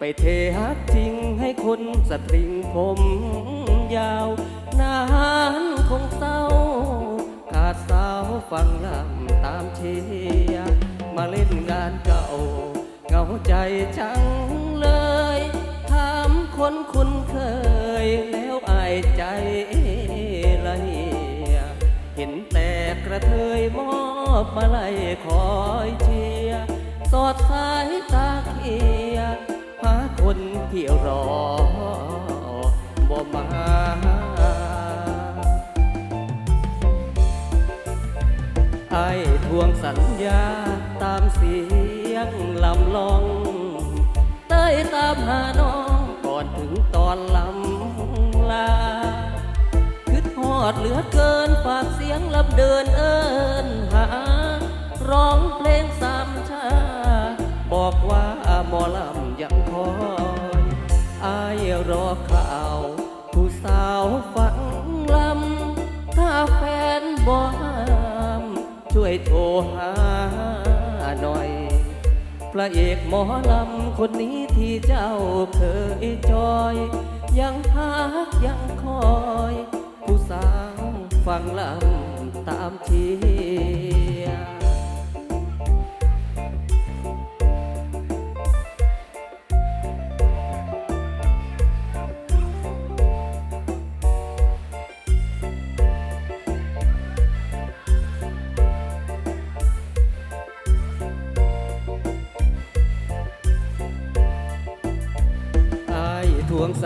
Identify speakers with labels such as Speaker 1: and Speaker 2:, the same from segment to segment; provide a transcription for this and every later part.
Speaker 1: ไปเทฮักจริงให้คนสตริงผมยาวนานคงเศร้า ขาดสาวฟังลำตามเชียร์มาเล่นงานเก่าเหงาใจจังเลยถามคนคุ้นเคยแล้วอายใจละเหียเห็นแต่กระเทยมอบมาไล่คอยเชียร์สอดสายตาเขียร คนที่รอบ่มาไอ้ทวงสัญญาตามเสียงลำลองเต้ยตามหาน้องก่อนถึงตอนลำลาคิดฮอดเหลือเกินฝากเสียงลำเดินเอินหา ร้องเพลงสามชา บอกว่าหมอลำ หาหน่อย พระเอกหมอลำคนนี้ที่เจ้าเคยจอย ยังฮักยังคอย ผู้สาวฟังลำตามเชียร์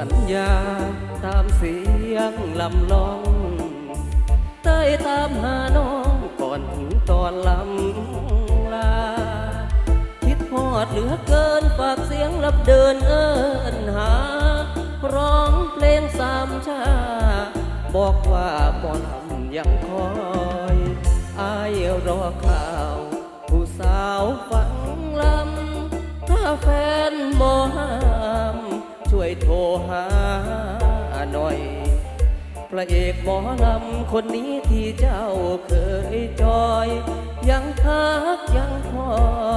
Speaker 1: สัญญาตามเสียงลำลองเต้ยตามหาน้องก่อนถึงตอนลำลา คิดพอดเหลือเกินฝากเสียงรับเดินเอินหา ร้องเพลงสามชา บอกว่าบอลำยังคอยอายรอข่าว ผู้สาวฟังลำ ถ้าแฟนบ่ห้าม ช่วยโทรหาหน่อย พระเอกหมอลำคนนี้ที่เจ้าเคยจอย ยังทักยังคอ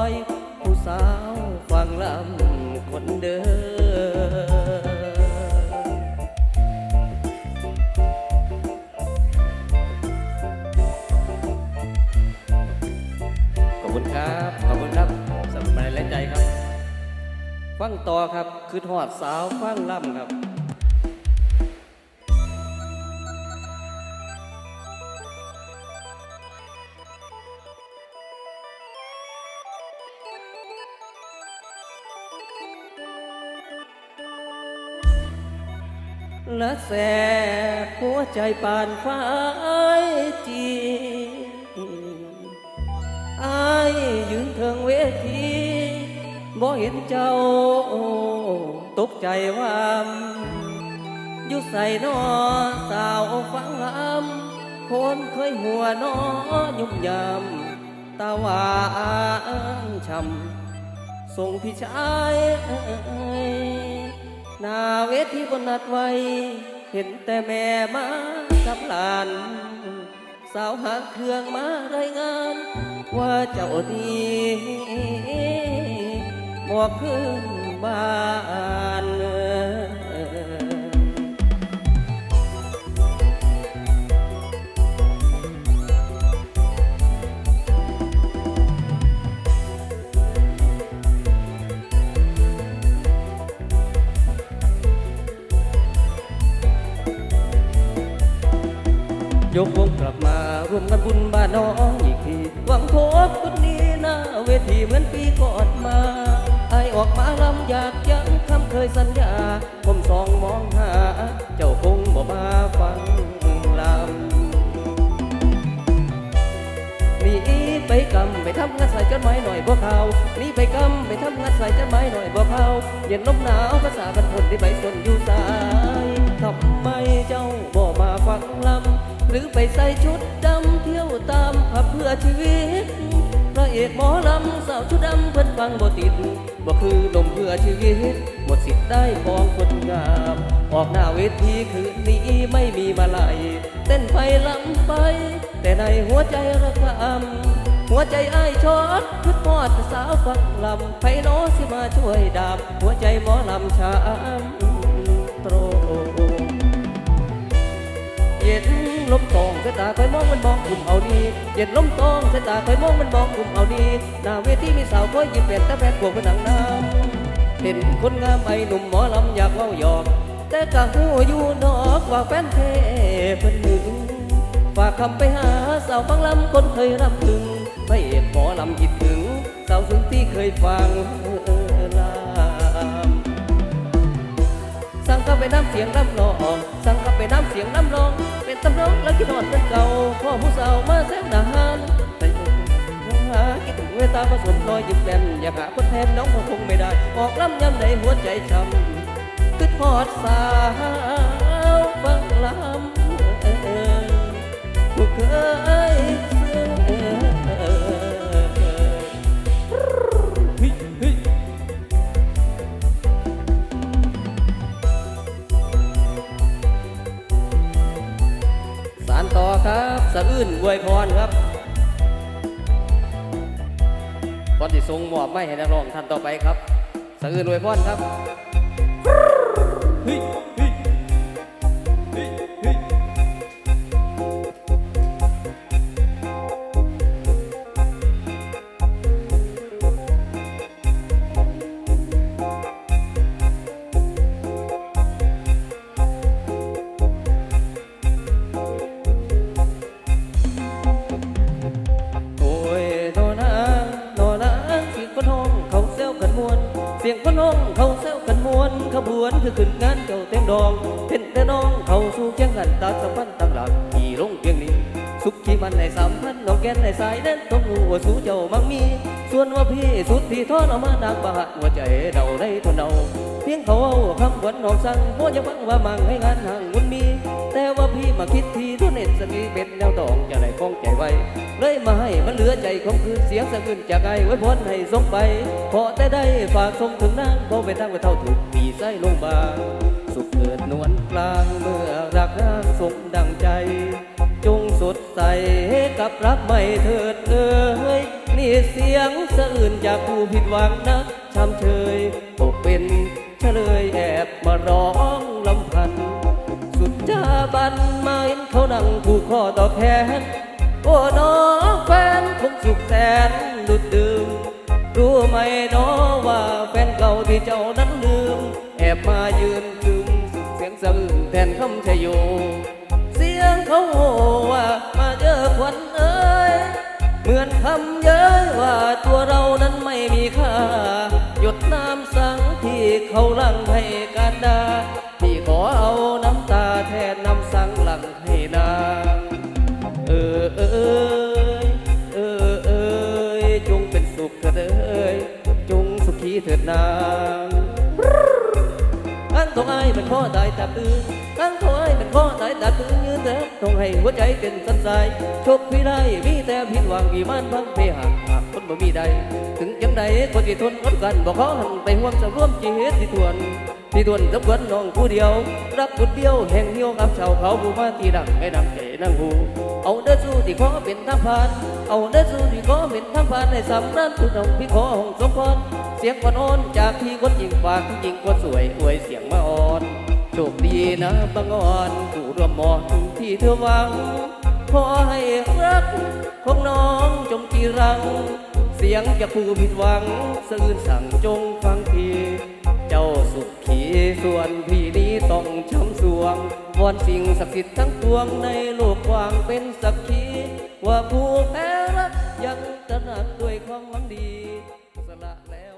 Speaker 1: ย ผู้สาวฟังลำคนเดิม ฟังต่อครับคือทอดสาวฟังล่ำครับและแสหัวใจปานฟ้าจีอายยืนเทิงเวที บ่เห็นเจ้าตกใจว่า อยู่ใส่นอสาวฟังลำคนเคยหัวนอยุ่มยำตาหวานช้ำส่งพี่ชายนาเวทีบนนัดไว้ เห็นแต่แม่มากับหลาน สาวหางเครื่องมารายงาน ว่าเจ้าดี บอกขึ้นบ้านยกวงกลับมารวมกันบุญบ้านน้องอีกทีหวังพบคนนี้หน้าเวทีเหมือนปีก่อน ออกมาลำอยากยังคำเคยสัญญา ผมสองมองหา เจ้าคงบ่มาฟังลำหนีไปกำไปทำงานใส่จดหมายหน่อยบ่เขาหนีไปกำไปทำงานใส่จดหมายหน่อยบ่เขาเย็นลมหนาวภาษาบันพนที่ใบสนอยู่สายทำไมเจ้าบ่มาฟังลำหรือไปใส่ชุดดำเที่ยวตามผับเพื่อชีวิต เอกหมอลำสาวชุดดำเพิ่นฟังบ่ติดบ่คือลมเพื่อชีวิตหมดสิทธิ์ได้ของคนงาม ออกหน้าเวทีคืนนี้ไม่มีมาลัยเต้นไปลำไป แต่ในหัวใจระกำหัวใจอ้ายชอดคิดทอดสาวฟังลำไพโนสิมาช่วยดามหัวใจหมอลำช้ำตรงเย็น ลมตองสายตาคอยมองมันมองกลุ่มเอาดีเย็นลมตองสายตาคอยมองมันมองกลุ่มเอาดีหน้าเวทีมีสาวคอยยิ้มเป็นตาแพทย์พวกเป็นหนังน้ำเห็นคนงามไอ้หนุ่มหมอลำอยากเล่าหยอก แต่กะหูอยู่นอกว่าแฟนเทเพิ่นหนึ่งฝากคำไปหาสาวฟังลำคนเคยรำถึงพระเอกหมอลำคิดถึง สาวซึ่งที่เคยฟัง ไปน้ำเสียงน้ำนอง สั่งกับไปน้ำเสียงน้ำนอง เป็นตำร้องแล้วคิดนอนเป็นเก่าพ่อผู้สาวมาแสงดานแต่ยังหาคิดถึงเวตาผสมรอยยิ้มแป้นอยากหาคนแทนน้องคงไม่ได้ ออกล้ำย้ำในหัวใจช้ำคิดทอดสาวฟังลำ อวยพรครับก่อนที่ทรงมอบไม่ให้นักร้องท่านต่อไปครับ สะอื่นอวยพรครับ บวนคือขึ้นงานเจ้าเต็งดองเห็นแต่น้องเขาสู้เคียงกันตาสัมพันธ์ตั้งหลักขี่ลงเพียงนี้สุขที่มันในสามพันน้องแกนในสายเด่นต้องรู้ว่าสู้เจ้ามังมี ส่วนว่าพี่สุดที่ทอดออกมาดังบาดหัวใจเดาได้ทนเอาเพียงเขาเอาคำหวนน้องสั่งว่าอย่าฟังว่ามังให้งานห่างมุนมี มาคิดทีทุนเน็ตสนีเป็นแนวตองจะได้คล้องใจไว้ เลยมาให้มันเหลือใจของคืนเสียงสะอื้นจากไอ้ไว้พ้นให้สมไป ขอแต่ได้ฝากส่งถึงนางบ่เป็นทางไปเท่าถูกปีไส้ลงบางสุขเกิดนวลกลางเมื่อรักนางสมดังใจ จงสดใสกับรักไม่เถิดเอ่ยนี่เสียงสะอื่นจากผู้ผิดหวังนักช้ำเชยตกเป็นเฉลยแอบมาร้อง จาบันมาเห็นเขานั่งผูกคอต่อแขนโอ้น้องแฟนคงสุขแสนดุดดื่มรู้ไหมน้อว่าแฟนเก่าที่เจ้านั้นลืม แอบมายืนคืมเสียงสะอื้นแทนคำชโย เสียงเขาโห่ว่ามาเจอควันเอ้ยเหมือนคำเย้ยว่าตัวเรานั้นไม่มีค่า หยดน้ำสังที่เขาหลัง นางอันทองไอ้ายเป็นพ่อตายตาตื้ออันทองไอ้ายเป็นพ่อตายตาตื้อยืนแต่ต้องให้หัวใจเป็นสันสายโชคพี่ได้มีแต่ผิดหวังวิมานพังเพหักหากคนบ่มีใด ถึงจังใดคนที่ทนอดกันบอกเขาหันไปห่วงจะร่วมจีเหตุที่ทวนที่ทวนกับเพื่อนน้องผู้เดียว รักคนเดียวแห่งเดียวกับชาวเขาผู้มาที่ดังให้ดังเจนังหูเอาเด้อสู้ ที่ขอเป็นทางผ่านเอาเด้อสู้ที่ขอเป็นทางผ่านในสำนักทุนองพี่ขอห้องสมพรเสียงคนอ่อนจากที่คนยิงฝากที่ยิงคนสวยอวยเสียงมาอ่อนโชคดีนะบางอ่อนผู้ร่วมหมอนที่เธอหวังขอให้รักของน้องจงจีรัง เสียงจากผู้ผิดหวังสะอื้นสั่งจงฟังทีเจ้าสุขขีส่วนพี่นี้ต้องช้ำสวงวอนสิ่งศักดิ์สิทธิ์ทั้งปวงในโลกกว้างเป็นสักขี ว่าผู้แพ้รักยังตระหนักด้วยความหวังดีสละแล้ว